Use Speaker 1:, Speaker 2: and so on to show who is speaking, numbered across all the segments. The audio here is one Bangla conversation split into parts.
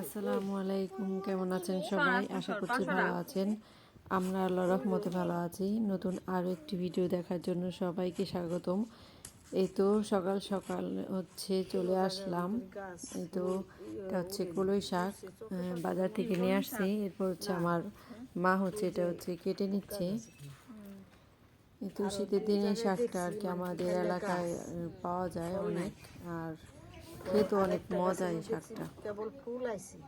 Speaker 1: আসসালামু আলাইকুম, কেমন আছেন সবাই? আশা করছি ভালো আছেন। আমরা আল্লাহ রহমতে ভালো আছি। নতুন আরও একটি ভিডিও দেখার জন্য সবাইকে স্বাগতম। এই তো সকাল সকাল হচ্ছে চলে আসলাম। এই তো এটা হচ্ছে কলই শাক বাজার থেকে নিয়ে আসছি। এরপর হচ্ছে আমার মা হচ্ছে এটা হচ্ছে কেটে নিচ্ছে। এই তো শীতের দিনে শাকটা আর কি আমাদের এলাকায় পাওয়া যায় অনেক। আর খেতে অনেক মজা এই শাকটা।
Speaker 2: কেবল ফুল আইছে।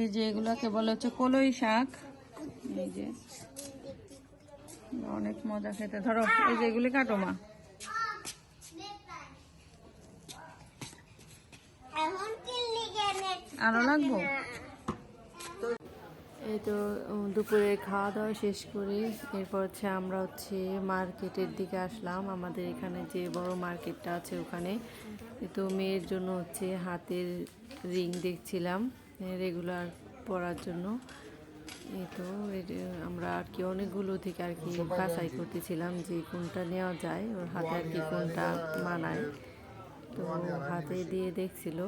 Speaker 3: এই যে এগুলাকে বলে হচ্ছে কলই শাক। এই যে। অনেক মজা খেতে। ধরো, এই যে এগুলি কাটো মা। আরও লাগবো?
Speaker 1: এই তো দুপুরে খাওয়া দাওয়া শেষ করে এরপর হচ্ছে আমরা হচ্ছে মার্কেটের দিকে আসলাম। আমাদের এখানে যে বড় মার্কেটটা আছে ওখানে। তো মেয়ের জন্য হচ্ছে হাতের রিং দেখছিলাম রেগুলার পরার জন্য। এই তো আমরা আর কি অনেকগুলো থেকে আর কি বাছাই করতেছিলাম যে কোনটা নেওয়া যায়, ওর হাতে আর কি কোনটা মানায়। তো হাতে দিয়ে দেখছিল।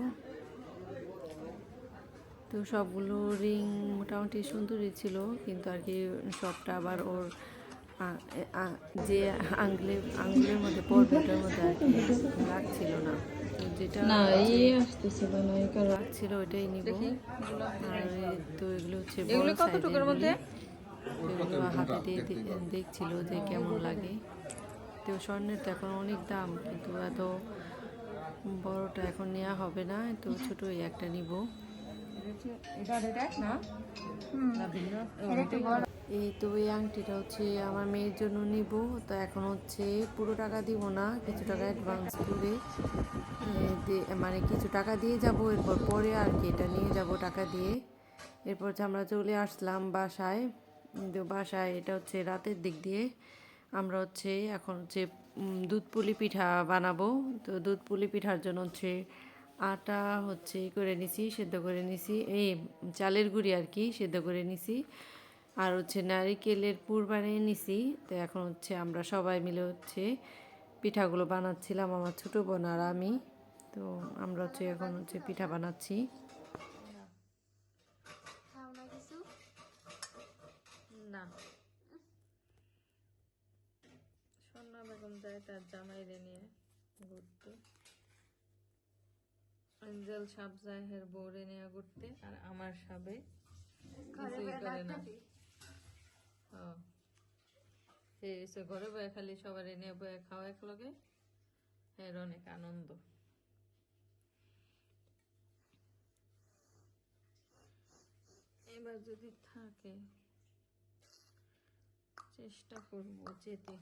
Speaker 1: তো সবগুলো রিং মোটামুটি সুন্দরই ছিল, কিন্তু আর কি সবটা আবার ওর যে আঙ্গুলে আঙ্গুলের মধ্যে পড়বে ওটার মধ্যে আর কি লাগছিল না। যেটা
Speaker 3: না এই আসতেছিল না এই কারণে।
Speaker 1: লাগছিল ওইটাই নিব। আর তো এগুলো হচ্ছে
Speaker 3: এগুলো কতটুকুর মধ্যে?
Speaker 1: এগুলো হাতে দিয়ে দেখছিল যে কেমন লাগে। তো স্বর্ণের তো এখন অনেক দাম কিন্তু এত বড়টা এখন নেওয়া হবে না তো ছোটই একটা নিব। এই তো এই আংটিটা হচ্ছে আমার মেয়ের জন্য নিব। তো এখন হচ্ছে পুরো টাকা দিব না, কিছু টাকা অ্যাডভান্স করে মানে কিছু টাকা দিয়ে যাব, এরপর পরে আর কি এটা নিয়ে যাব টাকা দিয়ে। এরপর আমরা চলে আসলাম বাসায়। তো বাসায় এটা হচ্ছে রাতের দিক দিয়ে আমরা হচ্ছে এখন হচ্ছে দুধ পুলি পিঠা বানাবো। তো দুধ পুলি পিঠার জন্য হচ্ছে আটা হচ্ছে করে নিছি, সেদ্ধ করে নিছি, এই চালের গুঁড়ি আর কি সেদ্ধ করে নিছি। আর হচ্ছে নারিকেলের পুর বানিয়ে নিছি। তো এখন হচ্ছে আমরা সবাই মিলে হচ্ছে পিঠাগুলো বানাচ্ছিলাম আমার ছোটো বোন আর আমি। তো আমরা হচ্ছে এখন হচ্ছে পিঠা বানাচ্ছি।
Speaker 3: না বেগম যায় তার জামাইরে নিয়ে ঘুরতে। অঞ্জল সাপ যায় হের বউরে নিয়ে ঘুরতে আর আমার সাবে কিছুই করে না। এসে ঘরে বয়ে খালি সবার নিয়ে বয়ে খাওয়া এক লগে। এর অনেক আনন্দ। এবার যদি থাকে, চেষ্টা করব যেতে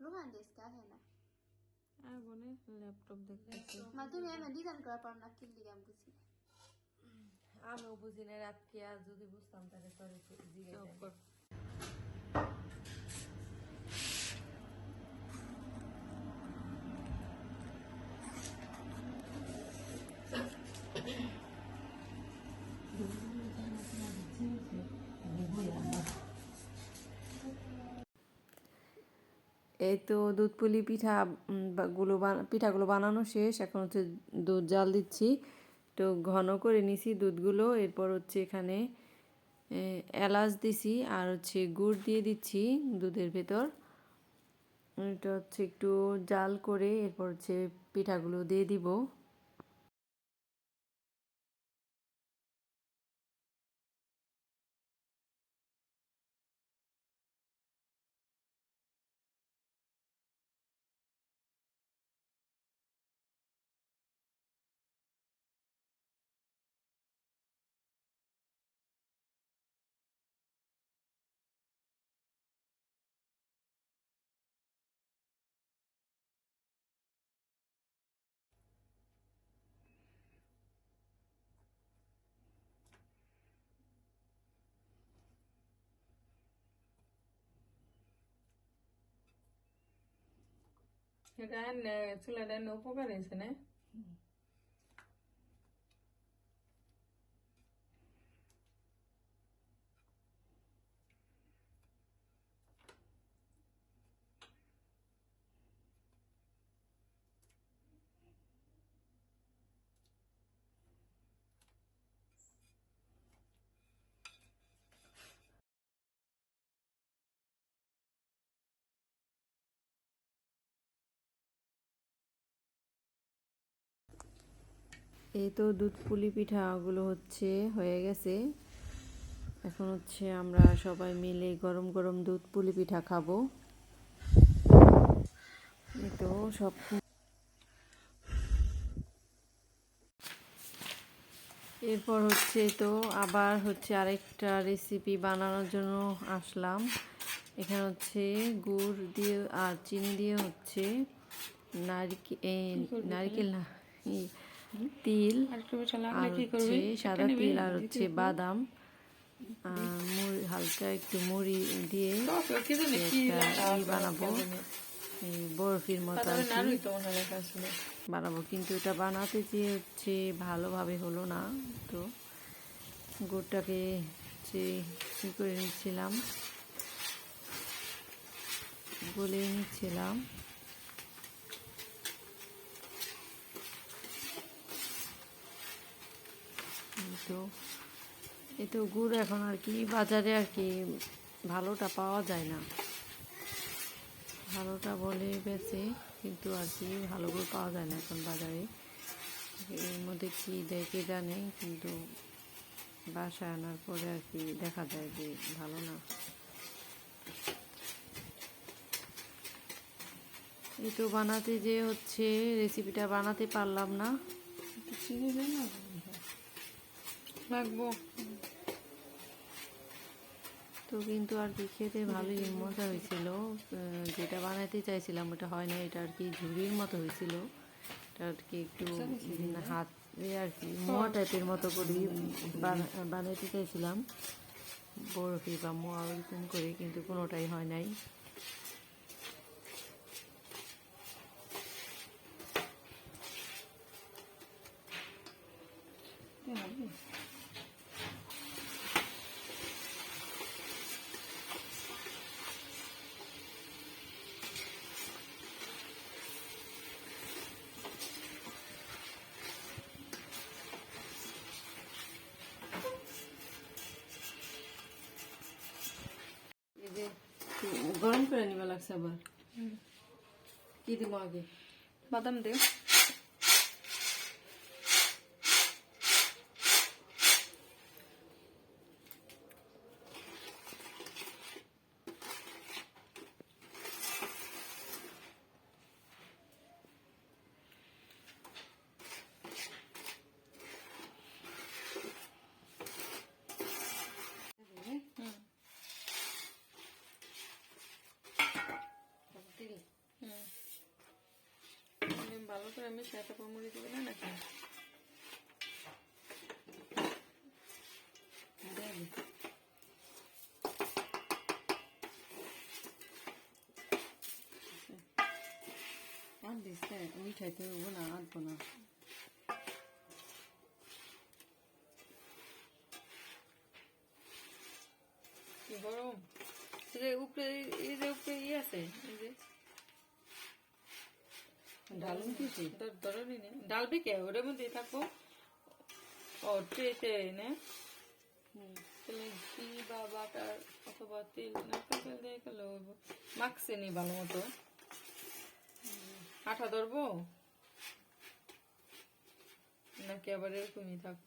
Speaker 4: রোহান ডেস্ক আছে না
Speaker 3: আর বলে ল্যাপটপ দেখতেছি।
Speaker 4: মা তুমি এমন ডিজাইন করা পারো না কি লিগাম বুঝি
Speaker 1: আমিও বুঝি না রাতকে আর যদি বুঝতাম তাহলে সরি
Speaker 3: চুপ
Speaker 1: এই তো দুধ পুলি পিঠা গুলো পিঠাগুলো বানানো শেষ, এখন হচ্ছে দুধ জাল দিচ্ছি। তো ঘন করে নিছি দুধগুলো, এরপর হচ্ছে এখানে এলাচ দিছি আর হচ্ছে গুড় দিয়ে দিচ্ছি দুধের ভেতর। এটা হচ্ছে একটু জাল করে এরপর হচ্ছে পিঠাগুলো দিয়ে দিব।
Speaker 3: এটা এনে চুলাটা এনে উপকার হয়েছে না
Speaker 1: এই তো দুধ পুলি পিঠাগুলো হচ্ছে, হয়ে গেছে। এখন হচ্ছে আমরা সবাই মিলে গরম গরম দুধ পুলি পিঠা খাব। এই তো সব এরপর হচ্ছে তো আবার হচ্ছে আরেকটা রেসিপি বানানোর জন্য আসলাম। এখানে হচ্ছে গুড় দিয়ে আর চিনি দিয়ে হচ্ছে নারকেল নারকেল না তিল আর হচ্ছে সাদা তিল আর হচ্ছে বাদাম। হালকা একটু মুড়ি দিয়ে বানাবো। এই বরফির মতো বানাবো কিন্তু এটা বানাতে যে হচ্ছে ভালোভাবে হলো না। তো গুড়টাকে হচ্ছে কী করে নিচ্ছিলাম? গলে নিচ্ছিলাম এই তো এই তো গুড় এখন আর কি বাজারে আর কি ভালোটা পাওয়া যায় না। ভালোটা বলে বেচে কিন্তু আর কি ভালো গুড় পাওয়া যায় না এখন বাজারে। এর মধ্যে কী দেয় কে জানে কিন্তু বাসায় আনার পরে আর কি দেখা যায় যে ভালো না। এই তো বানাতে যে হচ্ছে রেসিপিটা বানাতে পারলাম না।
Speaker 3: চিনি লাগবো।
Speaker 1: তো কিন্তু আর কি খেতে ভালোই মজা হয়েছিল। যেটা বানাতে চাইছিলাম, ওটা হয় না এটা আর কি ঝুড়ির মতো হয়েছিল। এটা আর কি একটু হাত আর কি, মোয়া টাইপের মতো করে বানা- বানাতে চাইছিলাম। বরফি বা মোয়া ওরকম করে, কিন্তু কোনোটাই হয় নাই। এই গরম করে নিবা লাগছে আবার। কি দিব আগে?
Speaker 3: বাদাম দে
Speaker 1: তিল
Speaker 3: ভালো করে আমি সেটা মুড়ি দেবে না নাকি?
Speaker 1: আর দিস মিঠাইতে হব না
Speaker 3: গরম? উপরে এই যে উপরে ইয়ে আছে এই যে ধরবি ডালবি কে? ওটার মধ্যে থাকব ও ট্রেতে না। তাহলে ঘি বা বাটার অথবা তেল নারকেল তেল দিয়ে করলে মাখছে নি ভালো মতো। আঠা ধরবো? নাকি আবার এরকমই থাকব?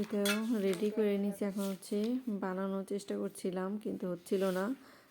Speaker 1: এটাও রেডি করে নিচ্ছি এখন হচ্ছে বানানোর চেষ্টা করছিলাম কিন্তু হচ্ছিল না।